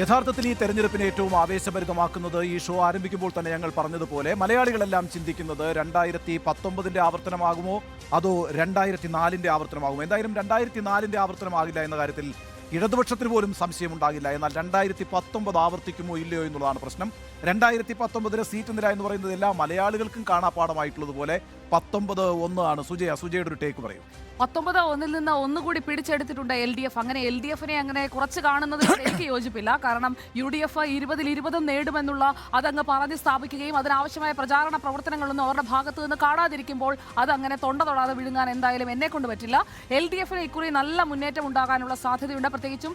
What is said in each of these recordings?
യഥാർത്ഥത്തിൽ ഈ തെരഞ്ഞെടുപ്പിനെ ഏറ്റവും ആവേശഭരിതമാക്കുന്നത് ഈ ഷോ ആരംഭിക്കുമ്പോൾ തന്നെ ഞങ്ങൾ പറഞ്ഞതുപോലെ മലയാളികളെല്ലാം ചിന്തിക്കുന്നത് രണ്ടായിരത്തി പത്തൊമ്പതിന്റെ ആവർത്തനമാകുമോ? അതോ രണ്ടായിരത്തി നാലിന്റെ ആവർത്തനമാകുമോ? എന്തായാലും രണ്ടായിരത്തി നാലിന്റെ ആവർത്തനമാകില്ല എന്ന കാര്യത്തിൽ ഇടതുപക്ഷത്തിന് പോലും സംശയമുണ്ടാകില്ല. എന്നാൽ രണ്ടായിരത്തി പത്തൊമ്പത് ആവർത്തിക്കുമോ ഇല്ലയോ എന്നുള്ളതാണ് പ്രശ്നം. രണ്ടായിരത്തി പത്തൊമ്പതിലെ സീറ്റ് നില എന്ന് പറയുന്നത് എല്ലാ മലയാളികൾക്കും കാണാപ്പാടമായിട്ടുള്ളതുപോലെ പത്തൊമ്പത് ഒന്ന് ആണ്. സുജയ സുജയുടെ ഒരു ടേക്ക് പറയും. പത്തൊമ്പത് ഒന്നിൽ നിന്ന് ഒന്നുകൂടി പിടിച്ചെടുത്തിട്ടുണ്ട് എൽ ഡി എഫ്. അങ്ങനെ എൽ ഡി എഫിനെ അങ്ങനെ കുറച്ച് കാണുന്നത് എനിക്ക് യോജിപ്പില്ല. കാരണം യു ഡി എഫ് ഇരുപതിൽ ഇരുപതും നേടുമെന്നുള്ള അതങ്ങ് പറഞ്ഞ് സ്ഥാപിക്കുകയും അതിനാവശ്യമായ പ്രചാരണ പ്രവർത്തനങ്ങളൊന്നും അവരുടെ ഭാഗത്തു നിന്ന് കാണാതിരിക്കുമ്പോൾ അതങ്ങനെ തൊണ്ട തൊടാതെ വിഴുങ്ങാൻ എന്തായാലും എന്നെ കൊണ്ട് പറ്റില്ല. എൽ ഡി എഫിന് ഇക്കുറി നല്ല മുന്നേറ്റം ഉണ്ടാകാനുള്ള സാധ്യതയുണ്ട്. പ്രത്യേകിച്ചും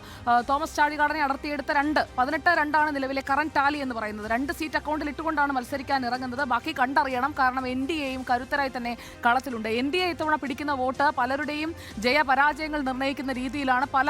തോമസ് ചാഴികാടനെ അടർത്തിയെടുത്ത രണ്ട് പതിനെട്ട് രണ്ടാണ് നിലവിലെ കറണ്ട് ടാലി എന്ന് പറയുന്നത്. രണ്ട് സീറ്റ് അക്കൗണ്ടിൽ ഇട്ടുകൊണ്ടാണ് മത്സരിക്കാൻ ഇറങ്ങുന്നത്. ബാക്കി കണ്ടറിയണം. കാരണം എൻ ഡി എയും കരുത്തരായി തന്നെ കളത്തിലുണ്ട്. എൻ ഡി എ ഇത്തവണ പിടിക്കുന്ന വോട്ട് പലരുടെയും ജയപരാജയങ്ങൾ നിർണയിക്കുന്ന രീതിയിലാണ് പല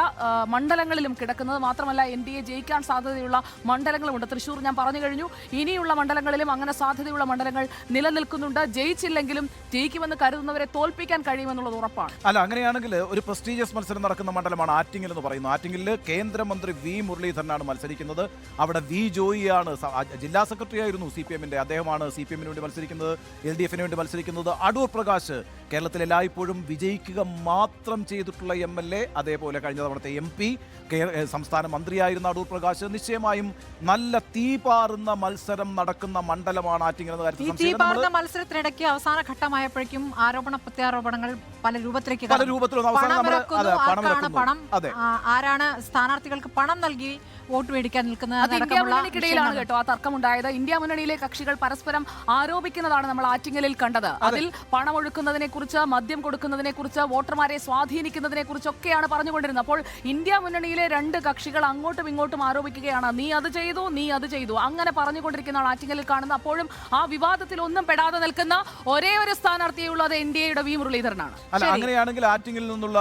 മണ്ഡലങ്ങളിലും കിടക്കുന്നത്. മാത്രമല്ല എൻ ഡി എ ജയിക്കാൻ സാധ്യതയുള്ള മണ്ഡലങ്ങളുമുണ്ട്. തൃശൂർ ഞാൻ പറഞ്ഞു കഴിഞ്ഞു. ഇനിയുള്ള മണ്ഡലങ്ങളിലും അങ്ങനെ സാധ്യതയുള്ള മണ്ഡലങ്ങൾ നിലനിൽക്കുന്നുണ്ട്. ജയിച്ചില്ലെങ്കിലും ജയിക്കുമെന്ന് കരുതുന്നവരെ തോൽപ്പിക്കാൻ കഴിയുമെന്നുള്ളത് ഉറപ്പാണ്. അല്ല അങ്ങനെയാണെങ്കിൽ ഒരു പ്രസ്റ്റീജിയസ് മത്സരം നടക്കുന്ന മണ്ഡലമാണ് ആറ്റിങ്ങൽ എന്ന് പറയുന്നത്. ആറ്റിങ്ങലിൽ കേന്ദ്രമന്ത്രി വി മുരളീധരനാണ് മത്സരിക്കുന്നത്. അവിടെ വി ജോയിയാണ് ജില്ലാ സെക്രട്ടറി ആയിരുന്നു സി പി എമ്മിന്റെ അദ്ദേഹമാണ് സി പി എമ്മിന് വേണ്ടി മത്സരിക്കുന്നത് എൽ ഡി എഫിന് വേണ്ടി മത്സരിക്കുന്നത്. അടൂർ പ്രകാശ് കേരളത്തിൽ എല്ലായ്പ്പോഴും വിജയിക്കുക മാത്രം ചെയ്തിട്ടുള്ള എം എൽ എ അതേപോലെ കഴിഞ്ഞ തവണത്തെ എം പി സംസ്ഥാന മന്ത്രിയായിരുന്ന അടൂർ പ്രകാശ് നിശ്ചയമായും നല്ല തീ പാറുന്ന മത്സരം നടക്കുന്ന മണ്ഡലമാണ് ആറ്റിങ്ങൽ എന്ന ഈ കാര്യത്തിൽ തീ സംശയമില്ല. മത്സരത്തിനിടയ്ക്ക് അവസാന ഘട്ടമായപ്പോഴേക്കും ആരോപണ പ്രത്യാരോപണങ്ങൾ പല രൂപത്തിലേക്ക് പല. രൂപത്തിലും അവസാനം പണം നമ്മൾ ഇറക്കുന്നു, പണം ആർക്കാണ് ഇറക്കുന്നു. പണം? അതെ. ആ, ആരാണ് സ്ഥാനാർത്ഥികൾക്ക് പണം നൽകി വോട്ട് മേടിക്കാൻ നിൽക്കുന്നത് അത് ഇന്ത്യ മുന്നണിക്കിടയിലാണ് വിഷയങ്ങൾ. കേട്ടോ ആ തർക്കം തർക്കമുണ്ടായത്. ഇന്ത്യ മുന്നണിയിലെ കക്ഷികൾ പരസ്പരം ആരോപിക്കുന്നതാണ് നമ്മൾ ആറ്റിങ്ങലിൽ കണ്ടത്. അതിൽ പണം ഒഴുക്കുന്നതിനെ കുറിച്ച് മദ്യം കൊടുക്കുന്നതിനെ കുറിച്ച് വോട്ടർമാരെ സ്വാധീനിക്കുന്നതിനെ കുറിച്ചൊക്കെയാണ് പറഞ്ഞുകൊണ്ടിരുന്നത്. അപ്പോൾ ഇന്ത്യ മുന്നണിയിലെ രണ്ട് കക്ഷികൾ അങ്ങോട്ടും ഇങ്ങോട്ടും ആരോപിക്കുകയാണ്. നീ അത് ചെയ്തു നീ അത് ചെയ്തു. അങ്ങനെ പറഞ്ഞുകൊണ്ടിരിക്കുന്നതാണ് ആറ്റിങ്ങലിൽ കാണുന്നത്. അപ്പോഴും ആ വിവാദത്തിൽ ഒന്നും പെടാതെ നിൽക്കുന്ന ഒരേ ഒരു സ്ഥാനാർത്ഥിയുള്ളത് എൻ ഡി എയുടെ വി മുരളീധരനാണ്. അല്ല അങ്ങനെയാണെങ്കിൽ ആറ്റിങ്ങിൽ നിന്നുള്ള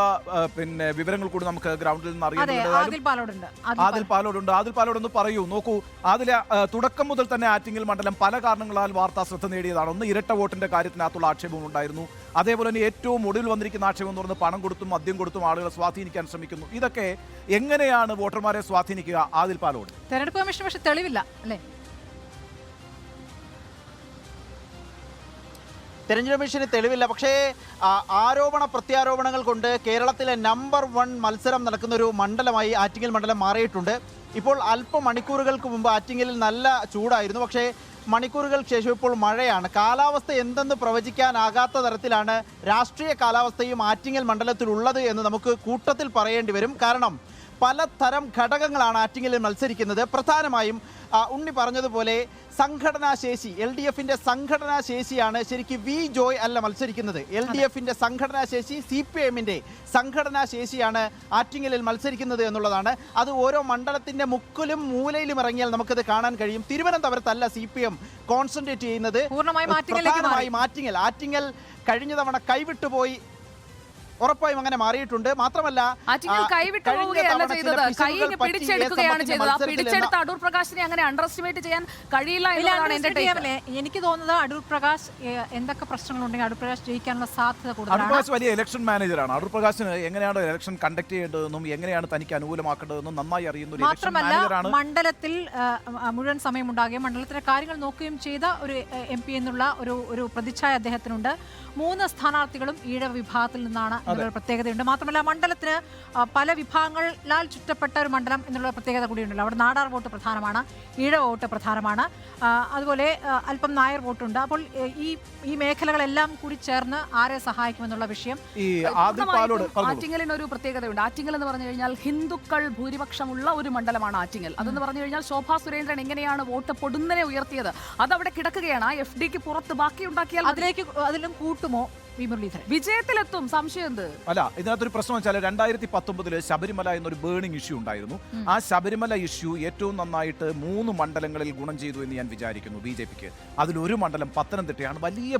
പിന്നെ വിവരങ്ങൾ കൂടി നമുക്ക് ഗ്രൗണ്ടിൽ നിന്ന് അറിയാം ആദിൽ പാലോടുണ്ട്. ആദിൽ ആദിൽ പാലോടുണ്ട്. ആദിൽ പറയൂ. നോക്കൂ ആദില തുടക്കം മുതൽ തന്നെ ആറ്റിങ്ങിൽ മണ്ഡലം പല കാരണങ്ങളാൽ വാർത്താ ശ്രദ്ധ നേടിയതാണ്. ഒന്ന് ഇരട്ട വോട്ടിന്റെ കാര്യത്തിനകത്തുള്ള ആക്ഷേപം ഉണ്ടായിരുന്നു. അതേപോലെ തന്നെ ഏറ്റവും ഒടുവിൽ വന്നിരിക്കുന്ന ആക്ഷേപം എന്ന് പറയുന്നത് പണം കൊടുത്തും മദ്യം കൊടുത്തും ആളുകളെ സ്വാധീനിക്കാൻ ശ്രമിക്കുന്നു. ഇതൊക്കെ എങ്ങനെയാണ് വോട്ടർമാരെ സ്വാധീനിക്കുക ആദിൽ പാലോട്? തെരഞ്ഞെടുപ്പ് കമ്മീഷൻ പക്ഷെ തെളിവില്ല അല്ലേ? തെരഞ്ഞെടുപ്പ് കമ്മീഷന് തെളിവില്ല. പക്ഷേ ആരോപണ പ്രത്യാരോപണങ്ങൾ കൊണ്ട് കേരളത്തിലെ നമ്പർ വൺ മത്സരം നടക്കുന്ന ഒരു മണ്ഡലമായി ആറ്റിങ്ങൽ മണ്ഡലം മാറിയിട്ടുണ്ട്. ഇപ്പോൾ അല്പ മണിക്കൂറുകൾക്ക് മുമ്പ് ആറ്റിങ്ങലിൽ നല്ല ചൂടായിരുന്നു. പക്ഷേ മണിക്കൂറുകൾക്ക് ശേഷം ഇപ്പോൾ മഴയാണ്. കാലാവസ്ഥ എന്തെന്ന് പ്രവചിക്കാനാകാത്ത തരത്തിലാണ് രാഷ്ട്രീയ കാലാവസ്ഥയും ആറ്റിങ്ങൽ മണ്ഡലത്തിലുള്ളത് എന്ന് നമുക്ക് കൂട്ടത്തിൽ പറയേണ്ടി വരും. കാരണം പലതരം ഘടകങ്ങളാണ് ആറ്റിങ്ങലിൽ മത്സരിക്കുന്നത്. പ്രധാനമായും ഉണ്ണി പറഞ്ഞതുപോലെ സംഘടനാ ശേഷി എൽ ഡി എഫിന്റെ സംഘടനാ ശേഷിയാണ് ശരിക്കും വി ജോയ് അല്ല മത്സരിക്കുന്നത്. എൽ ഡി എഫിന്റെ സംഘടനാ ശേഷി സി പി എമ്മിന്റെ സംഘടനാ ശേഷിയാണ് ആറ്റിങ്ങലിൽ മത്സരിക്കുന്നത് എന്നുള്ളതാണ്. അത് ഓരോ മണ്ഡലത്തിന്റെ മുക്കിലും മൂലയിലും ഇറങ്ങിയാൽ നമുക്കത് കാണാൻ കഴിയും. തിരുവനന്തപുരത്തല്ല സി പി എം കോൺസെൻട്രേറ്റ് ചെയ്യുന്നത്. പ്രധാനമായും ആറ്റിങ്ങൽ. ആറ്റിങ്ങൽ കഴിഞ്ഞ തവണ കൈവിട്ടുപോയി ഉറപ്പായും അങ്ങനെ മാറിയിട്ടുണ്ട്. മാത്രമല്ല അടൂർ പ്രകാശിനെ അങ്ങനെ അണ്ടർ എസ്റ്റിമേറ്റ് ചെയ്യാൻ കഴിയില്ല എന്റെ? എനിക്ക് തോന്നുന്നത് അടൂർ പ്രകാശ് എന്തൊക്കെ പ്രശ്നങ്ങളുണ്ടെങ്കിൽ അടൂർ പ്രകാശ് ജയിക്കാനുള്ള സാധ്യത അടൂർ കൂടുതലാണ്. പ്രകാശ് വലിയ ഇലക്ഷൻ മാനേജറാണ് അടൂർ പ്രകാശിന് എങ്ങനെയാണ് ഇലക്ഷൻ കണ്ടക്ട് ചെയ്യേണ്ടതെന്നും എങ്ങനെയാണ് തനിക്ക് അനുകൂലമാക്കേണ്ടതെന്നും നന്നായി അറിയുന്ന ഒരു ഇലക്ഷൻ മാത്രമല്ല മണ്ഡലത്തിൽ മുഴുവൻ സമയം ഉണ്ടാകുകയും മണ്ഡലത്തിലെ കാര്യങ്ങൾ നോക്കുകയും ചെയ്ത ഒരു എം പി എന്നുള്ള ഒരു ഒരു പ്രതിച്ഛായ അദ്ദേഹത്തിനുണ്ട്. മൂന്ന് സ്ഥാനാർത്ഥികളും ഈഴ വിഭാഗത്തിൽ നിന്നാണ് എന്നൊരു പ്രത്യേകതയുണ്ട്. മാത്രമല്ല മണ്ഡലത്തിന് പല വിഭാഗങ്ങളാൽ ചുറ്റപ്പെട്ട ഒരു മണ്ഡലം എന്നുള്ള പ്രത്യേകത കൂടിയുണ്ടല്ലോ. അവിടെ നാടാർ വോട്ട് പ്രധാനമാണ് ഈഴ വോട്ട് പ്രധാനമാണ്. അതുപോലെ അല്പം നായർ വോട്ടുണ്ട്. അപ്പോൾ ഈ ഈ മേഖലകളെല്ലാം കൂടി ചേർന്ന് ആരെ സഹായിക്കുമെന്നുള്ള വിഷയം ആറ്റിങ്ങലിന് ഒരു പ്രത്യേകതയുണ്ട്. ആറ്റിങ്ങൽ എന്ന് പറഞ്ഞു കഴിഞ്ഞാൽ ഹിന്ദുക്കൾ ഭൂരിപക്ഷമുള്ള ഒരു മണ്ഡലമാണ് ആറ്റിങ്ങൽ. അതെന്ന് പറഞ്ഞു കഴിഞ്ഞാൽ ശോഭാ സുരേന്ദ്രൻ എങ്ങനെയാണ് വോട്ട് പൊടുന്നനെ ഉയർത്തിയത്? അത് അവിടെ കിടക്കുകയാണ്. ആ എഫ് ഡിക്ക് പുറത്ത് ബാക്കി ഉണ്ടാക്കിയാൽ അതിലേക്ക് അതിലും കൂട്ടുമോ? വി മുരളീധരൻ. വിജയത്തിലെത്തും. സംശയം എന്ത്? അല്ല ഇതിനകത്തൊരു പ്രശ്നം വെച്ചാൽ രണ്ടായിരത്തി പത്തൊമ്പതിൽ ശബരിമല എന്നൊരു ബേണിംഗ് ഇഷ്യൂ ഉണ്ടായിരുന്നു. ആ ശബരിമല ഇഷ്യൂ ഏറ്റവും നന്നായിട്ട് മൂന്ന് മണ്ഡലങ്ങളിൽ ഗുണം ചെയ്തു എന്ന് ഞാൻ വിചാരിക്കുന്നു ബി ജെ പിക്ക്. അതിലൊരു മണ്ഡലം പത്തനംതിട്ടയാണ്. വലിയ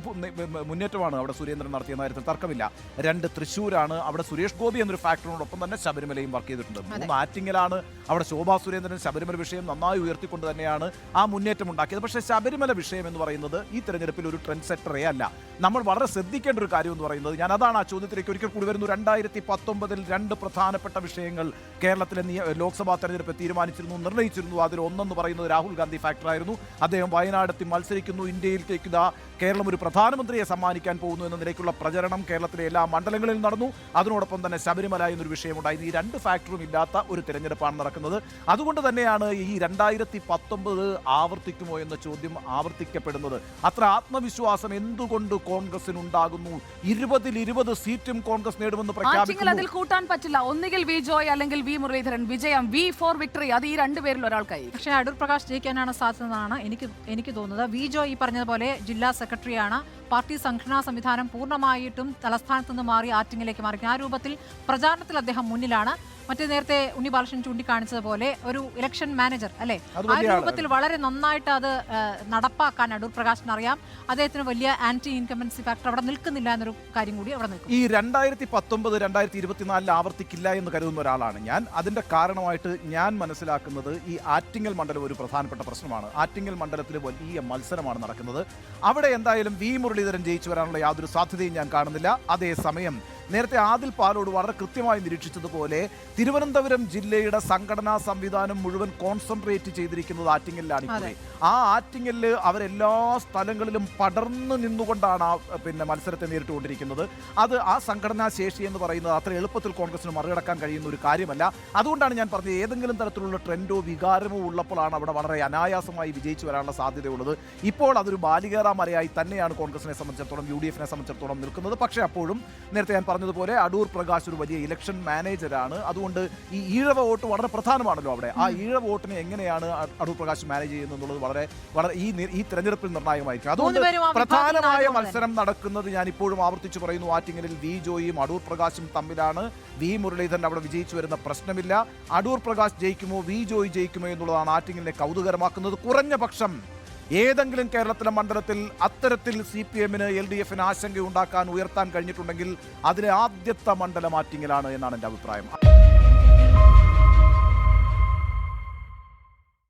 മുന്നേറ്റമാണ് അവിടെ സുരേന്ദ്രൻ നടത്തിയ കാര്യത്തിൽ. തർക്കമില്ല. രണ്ട് തൃശ്ശൂരാണ് അവിടെ സുരേഷ് ഗോപി എന്നൊരു ഫാക്ടറിനോടൊപ്പം തന്നെ ശബരിമലയും വർക്ക് ചെയ്തിട്ടുണ്ട്. മൂന്ന് ആറ്റിങ്ങലാണ് അവിടെ ശോഭാ സുരേന്ദ്രൻ ശബരിമല വിഷയം നന്നായി ഉയർത്തിക്കൊണ്ട് തന്നെയാണ് ആ മുന്നേറ്റം ഉണ്ടാക്കിയത്. പക്ഷേ ശബരിമല വിഷയം എന്ന് പറയുന്നത് ഈ തെരഞ്ഞെടുപ്പിൽ ഒരു ട്രെൻഡ് സെറ്ററേ അല്ല. നമ്മൾ വളരെ ശ്രദ്ധിക്കേണ്ട ഒരു കാര്യം എന്ന് പറയുന്നത്. ഞാൻ അതാണ് ആ ചോദ്യത്തിലേക്ക് ഒരിക്കൽ കൂടി വരുന്നു. രണ്ടായിരത്തി പത്തൊമ്പതിൽ രണ്ട് പ്രധാനപ്പെട്ട വിഷയങ്ങൾ കേരളത്തിലെ ലോക്സഭാ തെരഞ്ഞെടുപ്പ് തീരുമാനിച്ചിരുന്നു നിർണയിച്ചിരുന്നു അതിൽ ഒന്നെന്ന് പറയുന്നത് രാഹുൽ ഗാന്ധി ഫാക്ടറായിരുന്നു. അദ്ദേഹം വയനാടെത്തി മത്സരിക്കുന്നു. ഇന്ത്യയിലേക്ക് കേരളം ഒരു പ്രധാനമന്ത്രിയെ സമ്മാനിക്കാൻ പോകുന്നു എന്ന നിലയ്ക്കുള്ള പ്രചരണം കേരളത്തിലെ എല്ലാ മണ്ഡലങ്ങളിലും നടന്നു. അതിനോടൊപ്പം തന്നെ ശബരിമല എന്നൊരു വിഷയമുണ്ടായിരുന്നു. ഈ രണ്ട് ഫാക്ടറും ഇല്ലാത്ത ഒരു തെരഞ്ഞെടുപ്പാണ് നടക്കുന്നത്. അതുകൊണ്ട് തന്നെയാണ് ഈ രണ്ടായിരത്തി പത്തൊമ്പത് ആവർത്തിക്കുമോ എന്ന ചോദ്യം ആവർത്തിക്കപ്പെടുന്നത്. അത്ര ആത്മവിശ്വാസം എന്തുകൊണ്ട് കോൺഗ്രസിനുണ്ടാകുന്നു ഇരുപതിൽ ഇരുപത് സീറ്റും കോൺഗ്രസ് നേടുമെന്ന് പ്രഖ്യാപിക്കുന്നു. അതിൽ കൂട്ടാൻ പറ്റില്ല. ഒന്നുകിൽ വി ജോയ് അല്ലെങ്കിൽ വി മുരളീധരൻ. വിജയം വി ഫോർ വിക്ടറി. അത് ഈ രണ്ടുപേരിൽ ഒരാൾക്കായി. പക്ഷേ അടൂർ പ്രകാശ് ജയിക്കാനാണ് സാധ്യതയെന്നാണ് എനിക്ക് എനിക്ക് തോന്നുന്നത്. വി ജോയ് ഈ പറഞ്ഞതുപോലെ ജില്ലാ സെക്രട്ടറിയാണ്. പാർട്ടി സംഘടനാ സംവിധാനം പൂർണമായിട്ടും തലസ്ഥാനത്ത് നിന്ന് മാറി ആറ്റിങ്ങിലേക്ക് മാറി. ആ രൂപത്തിൽ പ്രചാരണത്തിൽ അദ്ദേഹം മുന്നിലാണ്. മറ്റേ നേരത്തെ ഉണ്ണി ബാലകൃഷ്ണൻ ചൂണ്ടിക്കാണിച്ചതുപോലെ ഒരു ഇലക്ഷൻ മാനേജർ അല്ലെ? ആ രൂപത്തിൽ വളരെ നന്നായിട്ട് അത് നടപ്പാക്കാൻ അടൂർ പ്രകാശിന് അറിയാം. അദ്ദേഹത്തിന് വലിയ ആന്റി ഇൻകംബൻസി ഫാക്ടർ അവിടെ നിൽക്കുന്നില്ല എന്നൊരു കാര്യം കൂടി അവിടെ നിൽക്കും. ഈ രണ്ടായിരത്തി പത്തൊമ്പത് രണ്ടായിരത്തി ഇരുപത്തിനാലിൽ ആവർത്തിക്കില്ല എന്ന് കരുതുന്ന ഒരാളാണ് ഞാൻ. അതിന്റെ കാരണമായിട്ട് ഞാൻ മനസ്സിലാക്കുന്നത് ഈ ആറ്റിങ്ങൽ മണ്ഡലം ഒരു പ്രധാനപ്പെട്ട പ്രശ്നമാണ്. ആറ്റിങ്ങൽ മണ്ഡലത്തിൽ വലിയ മത്സരമാണ് നടക്കുന്നത്. അവിടെ എന്തായാലും വി മുരളീധരൻ ജയിച്ചു വരാനുള്ള യാതൊരു സാധ്യതയും ഞാൻ കാണുന്നില്ല. അതേസമയം നേരത്തെ ആദിൽ പാലോട് വളരെ കൃത്യമായി നിരീക്ഷിച്ചതുപോലെ തിരുവനന്തപുരം ജില്ലയുടെ സംഘടനാ സംവിധാനം മുഴുവൻ കോൺസെൻട്രേറ്റ് ചെയ്തിരിക്കുന്നത് ആറ്റിങ്ങലിലാണ് ആ ആറ്റിങ്ങലിൽ അവരെല്ലാ സ്ഥലങ്ങളിലും പടർന്നു നിന്നുകൊണ്ടാണ് ആ പിന്നെ മത്സരത്തെ നേരിട്ടുകൊണ്ടിരിക്കുന്നത്. അത് ആ സംഘടനാ ശേഷി എന്ന് പറയുന്നത് അത്ര എളുപ്പത്തിൽ കോൺഗ്രസിന് മറികടക്കാൻ കഴിയുന്ന ഒരു കാര്യമല്ല. അതുകൊണ്ടാണ് ഞാൻ പറഞ്ഞത് ഏതെങ്കിലും തരത്തിലുള്ള ട്രെൻഡോ വികാരമോ ഉള്ളപ്പോഴാണ് അവിടെ വളരെ അനായാസമായി വിജയിച്ചു വരാനുള്ള സാധ്യതയുള്ളത്. ഇപ്പോൾ അതൊരു ബാലികേറാമലയായി തന്നെയാണ് കോൺഗ്രസിനെ സംബന്ധിച്ചിടത്തോളം യു ഡി എഫിനെ സംബന്ധിച്ചിടത്തോളം നിൽക്കുന്നത്. പക്ഷേ അപ്പോഴും നേരത്തെ ഞാൻ പറഞ്ഞതുപോലെ അടൂർ പ്രകാശ് ഒരു വലിയ ഇലക്ഷൻ മാനേജറാണ് അതുകൊണ്ട് ഈ ഈഴവ വോട്ട് വളരെ പ്രധാനമാണല്ലോ അവിടെ. ആ ഈഴവ വോട്ടിനെ എങ്ങനെയാണ് അടൂർ പ്രകാശ് മാനേജ് ചെയ്യുന്നത് എന്നുള്ളത് വളരെ വളരെ ഈ ഈ തെരഞ്ഞെടുപ്പിൽ നിർണായകമായിരിക്കും അതുകൊണ്ട് പ്രധാനമായ മത്സരം നടക്കുന്നത് ഞാൻ ഇപ്പോഴും ആവർത്തിച്ചു പറയുന്നു. ആറ്റിങ്ങലിൽ വി ജോയിയും അടൂർ പ്രകാശും തമ്മിലാണ്. വി മുരളീധരൻ അവിടെ വിജയിച്ചു വരുന്ന പ്രശ്നമില്ല. അടൂർ പ്രകാശ് ജയിക്കുമോ? വി ജോയി ജയിക്കുമോ എന്നുള്ളതാണ് ആറ്റിങ്ങലിനെ കൗതുകരമാക്കുന്നത്. കുറഞ്ഞ പക്ഷം ഏതെങ്കിലും കേരളത്തിലെ മണ്ഡലത്തിൽ അത്തരത്തിൽ സി പി എമ്മിന് എൽ ഡി എഫിന് ആശങ്കയുണ്ടാക്കാൻ ഉയർത്താൻ കഴിഞ്ഞിട്ടുണ്ടെങ്കിൽ അതിലെ ആദ്യത്തെ മണ്ഡലം ആറ്റിങ്ങലാണ് എന്നാണ് എന്റെ അഭിപ്രായം.